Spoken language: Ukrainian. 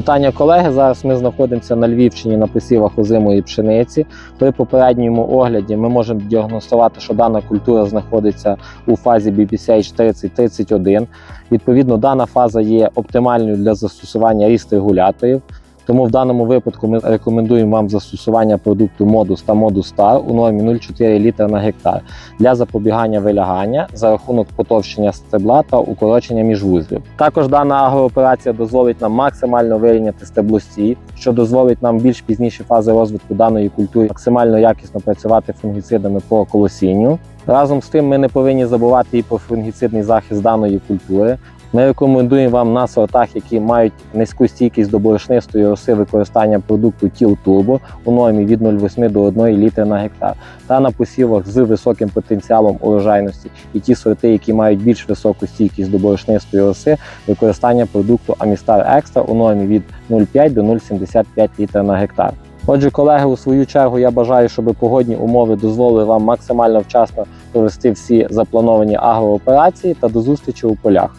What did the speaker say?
Вітання колеги. Зараз ми знаходимося на Львівщині на посівах озимої пшениці. При попередньому огляді ми можемо діагностувати, що дана культура знаходиться у фазі BPCH 30-31. Відповідно, дана фаза є оптимальною для застосування ріст-регуляторів. Тому в даному випадку ми рекомендуємо вам застосування продукту Modus та Modus Star у нормі 0,4 літра на гектар для запобігання вилягання за рахунок потовщення стебла та укорочення міжвузлів. Також дана агрооперація дозволить нам максимально вирівняти стеблостій, що дозволить нам більш пізніші фази розвитку даної культури максимально якісно працювати фунгіцидами по колосінню. Разом з тим, ми не повинні забувати і про фунгіцидний захист даної культури. Ми рекомендуємо вам на сортах, які мають низьку стійкість до борошнистої роси використання продукту Тіл Турбо у нормі від 0,8 до 1 літри на гектар, та на посівах з високим потенціалом урожайності і ті сорти, які мають більш високу стійкість до борошнистої роси, використання продукту Амістар Екстра у нормі від 0,5 до 0,75 літра на гектар. Отже, колеги, у свою чергу я бажаю, щоб погодні умови дозволили вам максимально вчасно провести всі заплановані агрооперації та до зустрічі у полях.